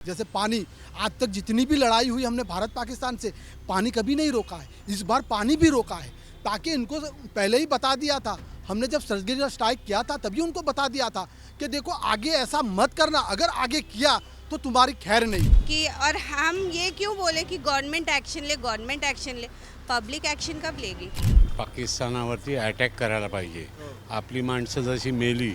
जैसे पानी आज तक जितनी भी लड़ाई हुई हमने भारत पाकिस्तान से पानी कभी नहीं रोका है। इस बार पानी भी रोका है ताकि इनको पहले ही बता दिया था। हमने जब सर्जिकल स्ट्राइक किया था तभी उनको बता दिया था कि देखो आगे ऐसा मत करना अगर आगे किया तो तुम्हारी खैर नहीं। कि और हम ये क्यों बोले की गवर्नमेंट एक्शन ले गवर्नमेंट एक्शन ले? पब्लिक एक्शन कब लेगी? पाकिस्तानावरती अटॅक करायला पाहिजे. आपली माणसं जशी मेली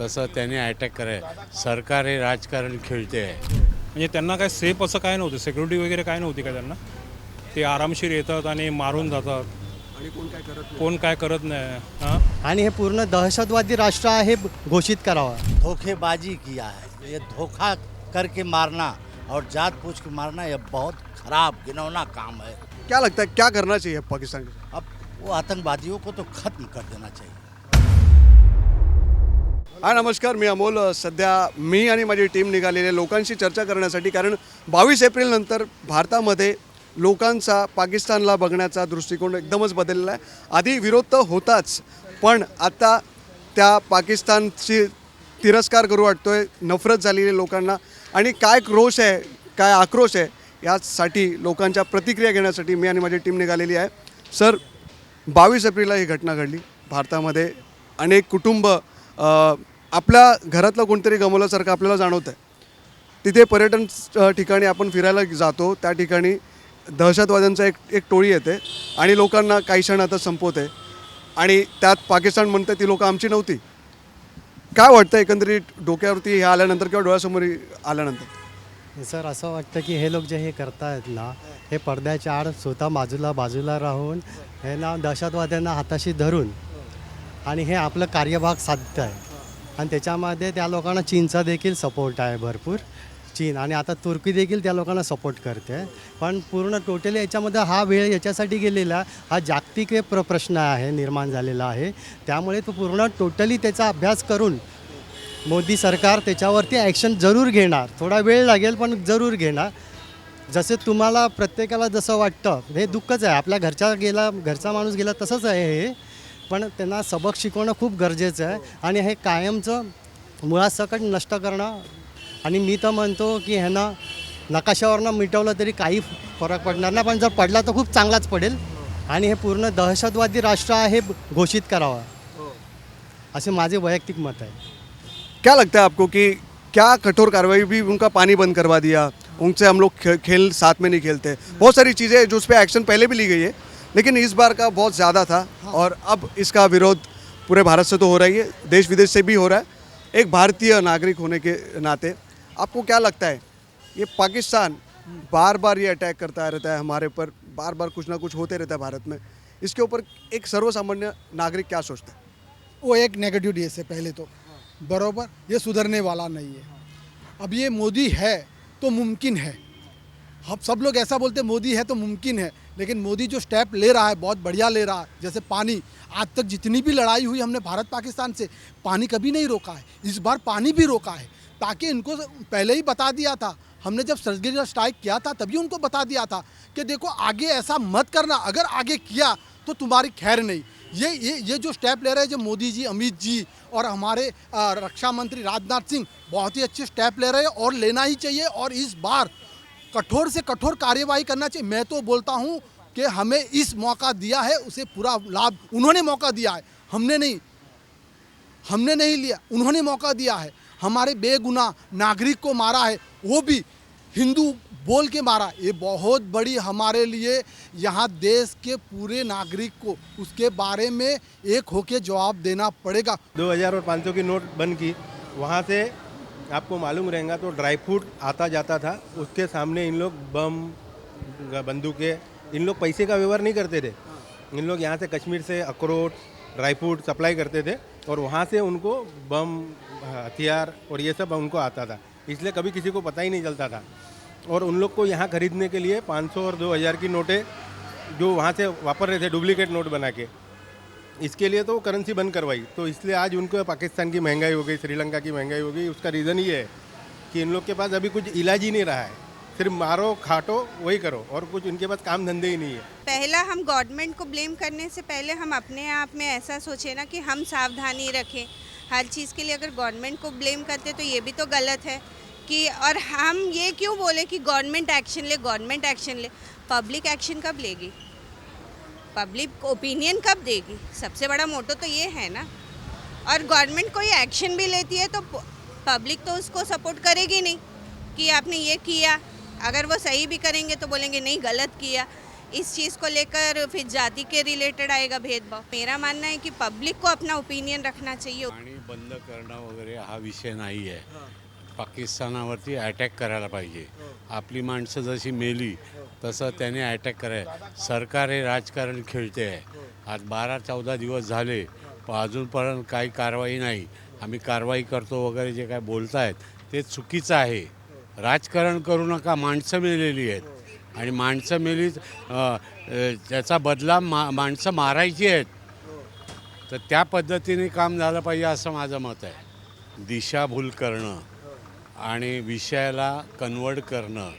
तसं त्याने अटॅक करायला. सरकार हे राजकारण खेळते आहे. म्हणजे त्यांना काय सेफ असं काय नव्हतं? सिक्युरिटी वगैरे काय नव्हती का त्यांना? ते आरामशीर येतात आणि मारून जातात. कोण काय करत नाही? हां? आणि हे पूर्ण दहशतवादी राष्ट्र आहे घोषित करावं. धोखेबाजी किया है ये धोखा करके मारना और जात पूछ के मारना ये बहुत खराब घिनौना काम है। क्या लगता है क्या करना चाहिए पाकिस्तान को अब वो आतंकवादियों को तो खत्म कर देना चाहिए। हा नमस्कार मी अमोल. सध्या मी आणि माझी टीम निघालेली आहे लोकांशी चर्चा करण्यासाठी. कारण बावीस एप्रिल नंतर भारतामध्ये लोकांचा पाकिस्तानला बघण्याचा दृष्टिकोन एकदमच बदललेला आहे. आधी विरोध तर होताच पण आता त्या पाकिस्तानची तिरस्कार करू वाटतो आहे नफरत झालेली आहे लोकांना. आणि काय रोष आहे काय आक्रोश आहे यासाठी लोकांच्या प्रतिक्रिया घेण्यासाठी मी आणि माझी टीम निघालेली आहे. सर बावीस एप्रिलला ही घटना घडली. भारतामध्ये अनेक कुटुंब आपल्या घरातलं कोणतरी गमवल्यासारखं आपल्याला जाणवतं आहे तिथे पर्यटन ठिकाणी आपण फिरायला जातो त्या ठिकाणी दहशतवाद्यांचा एक एक टोळी येते आणि लोकांना काही क्षण आता संपवते आणि त्यात पाकिस्तान म्हणते ती लोकं आमची नव्हती. काय वाटतं एकंदरीत डोक्यावरती हे आल्यानंतर किंवा डोळ्यासमोर आल्यानंतर? सर असं वाटतं की हे लोक जे हे करतायत ना हे पडद्याच्या आड स्वतः बाजूला बाजूला राहून हे ना दहशतवाद्यांना हाताशी धरून आणि हे आपलं कार्यभाग साध्य आहे. आणि त्याच्यामध्ये त्या लोकांना चीनचा देखील सपोर्ट आहे भरपूर. चीन आणि आता तुर्की देखील त्या लोकांना सपोर्ट करते. पण पूर्ण टोटली याच्यामध्ये हा वेळ याच्यासाठी गेलेला हा जागतिक हे प्र प्रश्न आहे निर्माण झालेला आहे. त्यामुळे तो पूर्ण टोटली त्याचा अभ्यास करून मोदी सरकार त्याच्यावरती ॲक्शन जरूर घेणार. थोडा वेळ लागेल पण जरूर घेणार. जसे तुम्हाला प्रत्येकाला जसं वाटतं हे दुःखच आहे. आपल्या घरच्या गेला घरचा माणूस गेला तसंच आहे हे. पण त्यांना सबक शिकवणं खूप गरजेचं आहे. आणि हे कायमचं मुळासकट नष्ट करणं आणि मी तर म्हणतो की ह्यांना नकाशावरनं मिटवलं तरी काही फरक पडणार नाही. पण जर पडला तर खूप चांगलाच पडेल. आणि हे पूर्ण दहशतवादी राष्ट्र आहे घोषित करावं. असे माझे वैयक्तिक मत आहे. क्या लगता है आपको कि क्या कठोर कार्रवाई भी उनका पानी बंद करवा दिया? उनसे हम लोग खे- खेल साथ में नहीं खेलते. बहुत सारी चीज़ें जो उस पर एक्शन पहले भी ली गई है। लेकिन इस बार का बहुत ज़्यादा था और अब इसका विरोध पूरे भारत से तो हो रही है देश विदेश से भी हो रहा है। एक भारतीय नागरिक होने के नाते आपको क्या लगता है ये पाकिस्तान बार बार ये अटैक करता रहता है हमारे ऊपर बार बार कुछ ना कुछ होते रहता है भारत में। इसके ऊपर एक सर्वसामान्य नागरिक क्या सोचता है? वो एक नेगेटिव डेज़ है पहले तो। बरोबर ये सुधरने वाला नहीं है। अब ये मोदी है तो मुमकिन है। हम सब लोग ऐसा बोलते मोदी है तो मुमकिन है। लेकिन मोदी जो स्टेप ले रहा है, बहुत बढ़िया ले रहा है, जैसे पानी। आज तक जितनी भी लड़ाई हुई हमने भारत पाकिस्तान से, पानी कभी नहीं रोका है। इस बार पानी भी रोका है, ताकि इनको पहले ही बता दिया था। हमने जब सर्जिकल स्ट्राइक किया था, तभी उनको बता दिया था कि देखो, आगे ऐसा मत करना, अगर आगे किया तो तुम्हारी खैर नहीं। ये ये ये जो स्टेप ले रहे हैं, जो मोदी जी, अमित जी और हमारे रक्षा मंत्री राजनाथ सिंह, बहुत ही अच्छे स्टेप ले रहे हैं और लेना ही चाहिए और इस बार कठोर से कठोर कार्यवाही करना चाहिए। मैं तो बोलता हूँ कि हमें इस मौका दिया है, उसे पूरा लाभ उन्होंने मौका दिया है। हमने नहीं हमने नहीं लिया, उन्होंने मौका दिया है। हमारे बेगुनाह नागरिक को मारा है, वो भी हिंदू बोल के मारा। ये बहुत बड़ी हमारे लिए यहाँ देश के पूरे नागरिक को उसके बारे में एक होके जवाब देना पड़ेगा। 2000 और 500 की नोट बंद की। वहाँ से आपको मालूम रहेगा तो ड्राई फ्रूट आता जाता था, उसके सामने इन लोग बम, बंदूकें इन लोग पैसे का व्यवहार नहीं करते थे। इन लोग यहाँ से कश्मीर से अखरोट, ड्राई फ्रूट सप्लाई करते थे और वहाँ से उनको बम, हथियार और ये सब उनको आता था। इसलिए कभी किसी को पता ही नहीं चलता था। और उन लोग को यहाँ खरीदने के लिए 500 और 2000 की नोटें जो वहाँ से वापर रहे थे डुप्लीकेट नोट बना के। इसके लिए तो वो करेंसी बंद करवाई। तो इसलिए आज उनको पाकिस्तान की महँगाई हो गई, श्रीलंका की महँगाई हो गई, उसका रीज़न ये है कि इन लोग के पास अभी कुछ इलाज ही नहीं रहा है। सिर्फ़ मारो, खाटो, वही करो और कुछ उनके पास काम धंधे ही नहीं है। पहला हम गवर्नमेंट को ब्लेम करने से पहले हम अपने आप में ऐसा सोचें ना कि हम सावधानी रखें। हर चीज़ के लिए अगर गवर्नमेंट को ब्लेम करते तो ये भी तो गलत है कि और हम ये क्यों बोले कि गवर्नमेंट एक्शन ले गवर्नमेंट एक्शन ले? पब्लिक एक्शन कब लेगी? पब्लिक ओपिनियन कब देगी? सबसे बड़ा मोटो तो ये है ना। और गवर्नमेंट कोई एक्शन भी लेती है तो पब्लिक तो उसको सपोर्ट करेगी नहीं कि आपने ये किया। अगर वो सही भी करेंगे तो बोलेंगे नहीं गलत किया। इस चीज़ को लेकर फिर जाति के रिलेटेड आएगा भेदभाव। मेरा मानना है कि पब्लिक को अपना ओपिनियन रखना चाहिए। पाणी बंद करणं वगैरे हा विषय नाही आहे पाकिस्तानावरती अटॅक करायला पाहिजे। आपली माणसं जशी मेली तसं त्याने अटॅक कराय सरकार हे राजकारण खेळते. आहे आज बारा चौदा दिवस झाले. पण अजूनपर्यंत काही कारवाई नाही. आम्ही कारवाई करतो वगैरे जे काय बोलतायत ते चुकीचं आहे. राजकारण करू नका माणसं मेलेली आहेत. आणि माणसं मेली त्याचा बदला मा माणसं मारायची आहेत. तर त्या पद्धतीने काम झालं पाहिजे असं माझं मत आहे. दिशाभूल करणं आणि विषयाला कन्वर्ट करणं.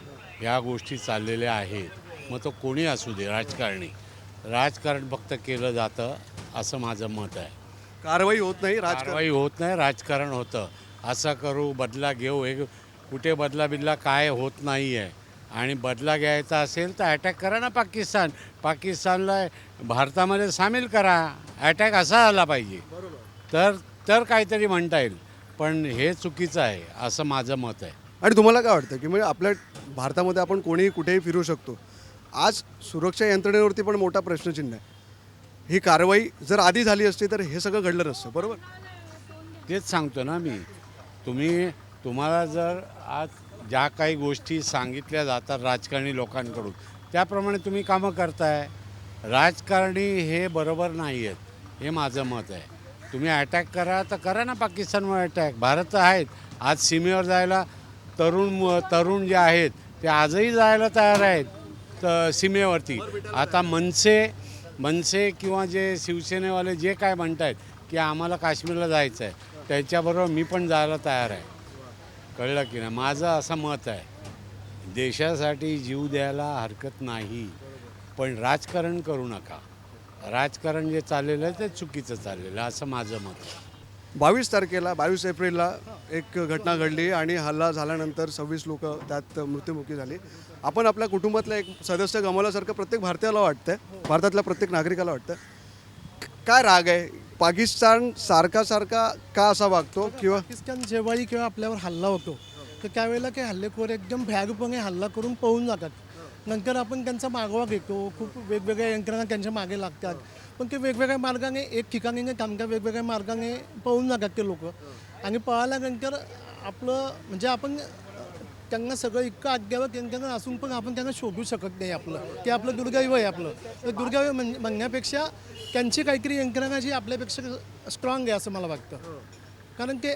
या गोष्टी चाललेल्या आहेत. मग तो कोणी असू दे राजकारणी. राजकारण फक्त केलं जातं असं माझं मत आहे. कारवाई होत नाही राजकारण कारवाई होत नाही राजकारण होतं. असं करू बदला घेऊ हे कुठे बदला बिदला काय होत नाही आहे आणि बदला घ्यायचा असेल तर अटॅक करा ना पाकिस्तान. पाकिस्तानला भारतामध्ये सामील करा. अटॅक असा आला पाहिजे. तर तर काहीतरी म्हणता येईल. पण हे चुकीचं आहे असं माझं मत आहे. आणि तुम्हाला काय वाटतं की म्हणजे आपल्या भारतामध्ये आपण कोणीही कुठेही फिरू शकतो? आज सुरक्षा यंत्रणेवरती पण मोठा प्रश्नचिन्ह आहे. ही कारवाई जर आधी झाली असती तर हे सगळं घडलं नसतं बरोबर? तेच सांगतो ना मी. तुम्ही तुम्हाला जर आज ज्या काही गोष्टी सांगितल्या जातात राजकारणी लोकांकडून त्याप्रमाणे तुम्ही कामं करताय. राजकारणी हे बरोबर नाही आहेत हे माझं मत आहे. तुम्ही अटॅक करा तर करा ना पाकिस्तानवर अटॅक भारत तर आहेत आज सीमेवर जायला तरुण तरुण जे आहेत ते आजही जायला तयार आहेत तर सीमेवरती. आता मनसे मनसे किंवा जे शिवसेनेवाले जे काय म्हणत आहेत की आम्हाला काश्मीरला जायचं आहे त्याच्याबरोबर मी पण जायला तयार आहे. कळलं की नाही? माझं असं मत आहे. देशासाठी जीव द्यायला हरकत नाही. पण राजकारण करू नका. राजकारण जे चाललेलं आहे ते चुकीचं चाललेलं आहे असं माझं मत आहे. बावीस तारखेला बावीस एप्रिलला एक घटना घडली आणि हल्ला झाल्यानंतर सव्वीस लोक त्यात मृत्युमुखी झाली. आपण आपल्या कुटुंबातलं एक सदस्य गमावल्यासारखं प्रत्येक भारतीयाला वाटतं भारतातल्या प्रत्येक नागरिकाला वाटतं काय राग आहे? पाकिस्तान सारखा सारखा का असा वागतो किंवा पाकिस्तान जेव्हाही किंवा आपल्यावर हल्ला होतो तर त्यावेळेला काही हल्लेखोर एकदम भ्यागपणे हल्ला करून पळून जातात. नंतर आपण त्यांचा मागोवा घेतो खूप वेगवेगळ्या यंत्रणा त्यांच्या मागे लागतात. पण ते वेगवेगळ्या मार्गाने एक ठिकाणी न थांबता वेगवेगळ्या मार्गाने पळून जातात ते लोक. आणि पळाल्यानंतर आपलं म्हणजे आपण त्यांना सगळं इतकं अद्यावत त्यांच्याकडे असून पण आपण त्यांना शोधू शकत नाही आपलं. ते आपलं दुर्दैव आहे आपलं. तर दुर्दैव म्हण म्हणण्यापेक्षा त्यांची काहीतरी यंत्रणा जी आपल्यापेक्षा स्ट्रॉंग आहे असं मला वाटतं. कारण ते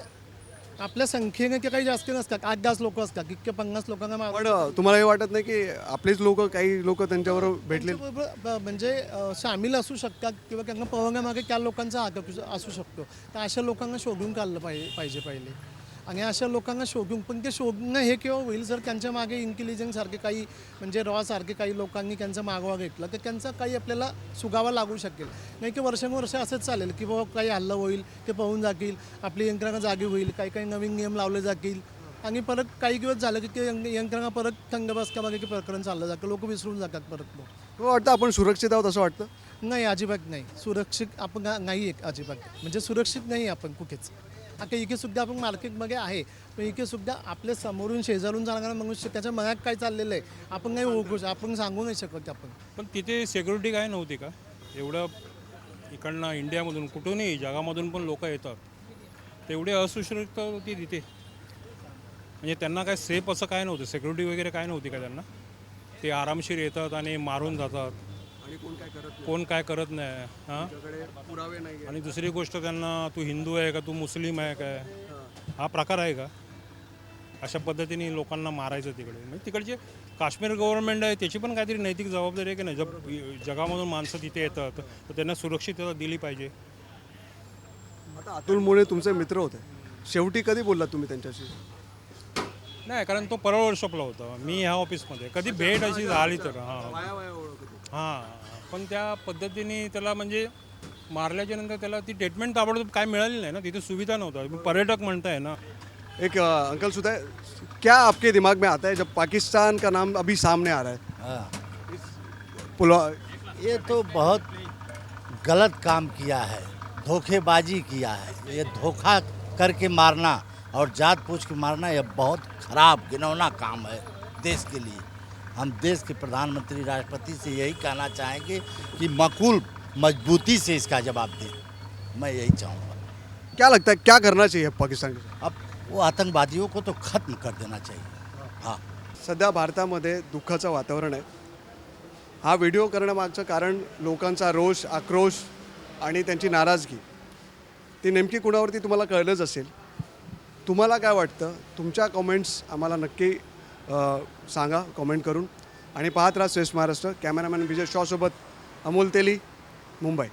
आपल्या संख्येने ते काही जास्त नसतात. आठ दहा लोक असतात. इतके पन्नास लोकांना पण तुम्हाला हे वाटत नाही की आपलीच लोक काही लोक त्यांच्याबरोबर भेटले त्यांच्याबरोबर ब- म्हणजे अ, सामील असू शकतात किंवा त्यांना पळवण्यामागे त्या लोकांचा हात असू- असू शकतो. तर अशा लोकांना शोधून काढलं पाहिजे पाहिजे पहिले. आणि अशा लोकांना शोधून पण ते शोधणं हे केव्हा होईल जर त्यांच्या मागे इंटेलिजन्स सारखे काही म्हणजे रॉ सारखे काही लोकांनी त्यांचा मागोवा घेतला तर त्यांचा काही आपल्याला सुगावा लागू शकेल. नाही की वर्षानुवर्ष असंच चालेल की बाबा काही हल्ला होईल ते पळून जातील आपली यंत्रणा जागी होईल काही काही नवीन नियम लावले जातील. आणि परत काही दिवस झालं की ते यंत्र- यंत्रणा परत थंग बसल्यामागे की प्रकरण चाललं जातं लोक विसरून जातात परत मग. वाटतं आपण सुरक्षित आहोत असं वाटतं? नाही अजिबात नाही. सुरक्षित आपण नाही आहे अजिबात. म्हणजे सुरक्षित नाही आपण कुठेच. आता इथे सुद्धा आपण मार्केटमध्ये आहे. पण इके सुद्धा आपल्या समोरून शेजारून जाणारा मनुष्य त्याच्या मनात काय चाललेलं आहे आपण नाही ओळखू आपण सांगू नाही शकत आपण. पण तिथे सिक्युरिटी काय नव्हती का? एवढं इकडनं इंडियामधून कुठूनही जगामधून पण लोक येतात. तेवढी असुरक्षितता होती तिथे. म्हणजे त्यांना काय सेफ असं काय नव्हतं? सिक्युरिटी वगैरे काय नव्हती का त्यांना? ते आरामशीर येतात आणि मारून जातात. आणि कोण काय करत कोण काय करत नाही हां? पुरावे नाही आणि दुसरी गोष्ट त्यांना तू हिंदू आहे का? तू मुस्लिम आहे काय हा. प्रकार आहे का? अशा पद्धतीने लोकांना मारायचं तिकडे. म्हणजे तिकडचे काश्मीर गव्हर्नमेंट आहे त्याची पण काहीतरी नैतिक जबाबदारी आहे की नाही? जग जगामधून माणसं तिथे येतात तर त्यांना सुरक्षितता दिली पाहिजे. आता अतुल मुळे तुमचे मित्र होते. शेवटी कधी बोललात तुम्ही त्यांच्याशी? नाही कारण तो परळ वर्कशॉपला होता. मी ह्या ऑफिसमध्ये कधी भेट अशी झाली तर हां. हाँ पण त्या पद्धतीने त्याला म्हणजे मारल्याच्या नंतर त्याला ती ट्रीटमेंट ताबडतोब काय मिळाली नाही ना तिथे सुविधा नव्हता पर्यटक म्हणताय ना. एक अंकल सुधा क्या आपके दिमाग में आता है जब पाकिस्तान का नाम अभी सामने आ रहा है? हाँ। पुलवा ये तो बहुत गलत काम किया है धोखेबाजी किया है। ये धोखा करके मारना और जात पूछ के मारना यह बहुत खराब घिनौना काम है देश के लिए। हम देश के प्रधानमंत्री राष्ट्रपति से यही कहना चाहेंगे कि मकूल मजबूती से इसका जवाब दें। मैं यही चाहूँगा। क्या लगता है क्या करना चाहिए पाकिस्तान? अब वो आतंकवादियों को तो खत्म कर देना चाहिए। हाँ। सध्या भारतामध्ये दुःखाचं वातावरण आहे. हा व्हिडिओ करण्यामागचं कारण लोकांचा रोष आक्रोश आणि त्यांची नाराजगी. ती नेमकी कुणावरती तुम्हाला कळलंच असेल. तुम्हाला काय वाटतं? तुमच्या कमेंट्स आम्हाला नक्की सांगा कमेंट करून. आणि पाहत राहा श्रेष्ठ महाराष्ट्र. कॅमेरामॅन विजय शॉसोबत अमोल तेली मुंबई.